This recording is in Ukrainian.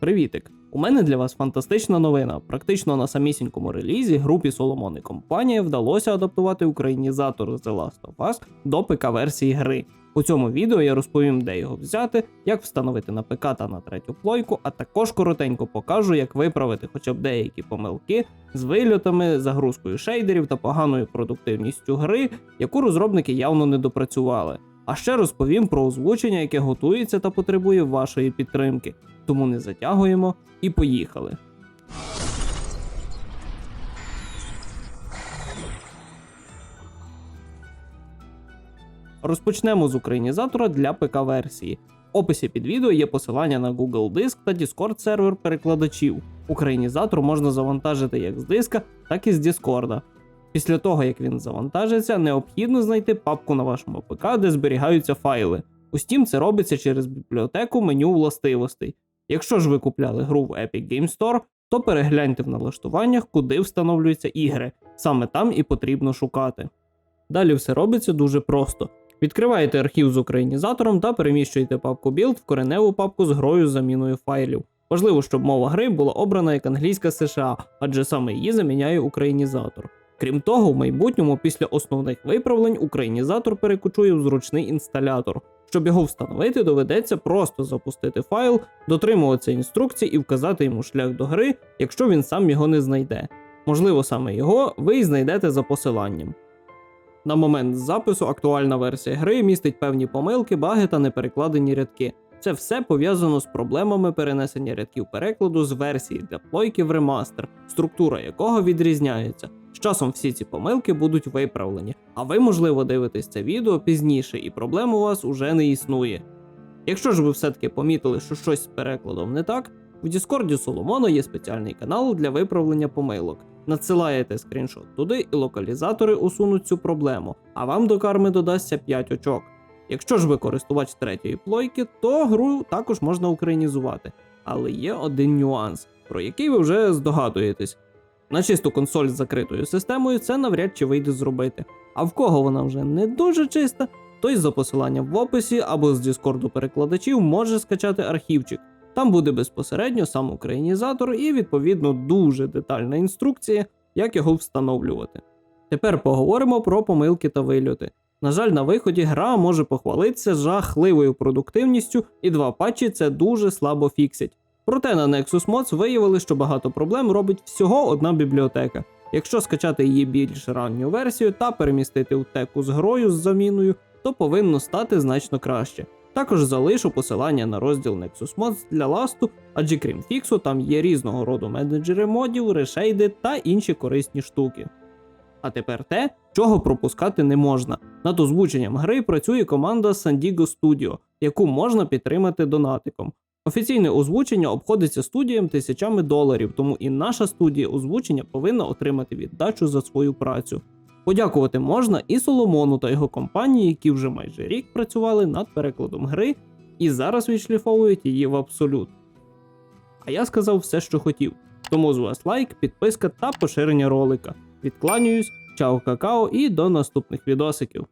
Привітик! У мене для вас фантастична новина. Практично на самісінькому релізі групі Соломон і компанія вдалося адаптувати українізатор The Last of Us до ПК-версії гри. У цьому відео я розповім, де його взяти, як встановити на ПК та на третю плойку, а також коротенько покажу, як виправити хоча б деякі помилки з вильотами, загрузкою шейдерів та поганою продуктивністю гри, яку розробники явно не допрацювали. А ще розповім про озвучення, яке готується та потребує вашої підтримки. Тому не затягуємо і поїхали. Розпочнемо з українізатора для ПК-версії. В описі під відео є посилання на Google Диск та Discord сервер перекладачів. Українізатор можна завантажити як з диска, так і з Discord. Після того, як він завантажиться, необхідно знайти папку на вашому ПК, де зберігаються файли. У Steam це робиться через бібліотеку меню властивостей. Якщо ж ви купляли гру в Epic Game Store, то перегляньте в налаштуваннях, куди встановлюються ігри. Саме там і потрібно шукати. Далі все робиться дуже просто. Відкриваєте архів з українізатором та переміщуєте папку Build в кореневу папку з грою з заміною файлів. Важливо, щоб мова гри була обрана як англійська США, адже саме її заміняє українізатор. Крім того, в майбутньому після основних виправлень українізатор перекочує в зручний інсталятор. Щоб його встановити, доведеться просто запустити файл, дотримуватися інструкцій і вказати йому шлях до гри, якщо він сам його не знайде. Можливо, саме його ви й знайдете за посиланням. На момент запису актуальна версія гри містить певні помилки, баги та неперекладені рядки. Це все пов'язано з проблемами перенесення рядків перекладу з версії для плойки в ремастер, структура якого відрізняється. Часом всі ці помилки будуть виправлені, а ви, можливо, дивитесь це відео пізніше, і проблем у вас уже не існує. Якщо ж ви все-таки помітили, що щось з перекладом не так, в Діскорді Соломона є спеціальний канал для виправлення помилок. Надсилаєте скріншот туди, і локалізатори усунуть цю проблему, а вам до карми додасться 5 очок. Якщо ж ви користувач третьої плойки, то гру також можна українізувати. Але є один нюанс, про який ви вже здогадуєтесь. На чисту консоль з закритою системою це навряд чи вийде зробити. А в кого вона вже не дуже чиста, той за посиланням в описі або з Діскорду перекладачів може скачати архівчик. Там буде безпосередньо сам українізатор і відповідно дуже детальна інструкція, як його встановлювати. Тепер поговоримо про помилки та вильоти. На жаль, на виході гра може похвалитися жахливою продуктивністю, і два патчі це дуже слабо фіксять. Проте на Nexus Mods виявили, що багато проблем робить всього одна бібліотека. Якщо скачати її більш ранню версію та перемістити в теку з грою з заміною, то повинно стати значно краще. Також залишу посилання на розділ Nexus Mods для ласту, адже крім фіксу, там є різного роду менеджери модів, решейди та інші корисні штуки. А тепер те, чого пропускати не можна. Над озвученням гри працює команда San Diego Studio, яку можна підтримати донатиком. Офіційне озвучення обходиться студіям тисячами доларів, тому і наша студія озвучення повинна отримати віддачу за свою працю. Подякувати можна і Соломону та його компанії, які вже майже рік працювали над перекладом гри і зараз відшліфовують її в абсолют. А я сказав все, що хотів. Тому з вас лайк, підписка та поширення ролика. Відкланююсь, чао какао і до наступних відосиків.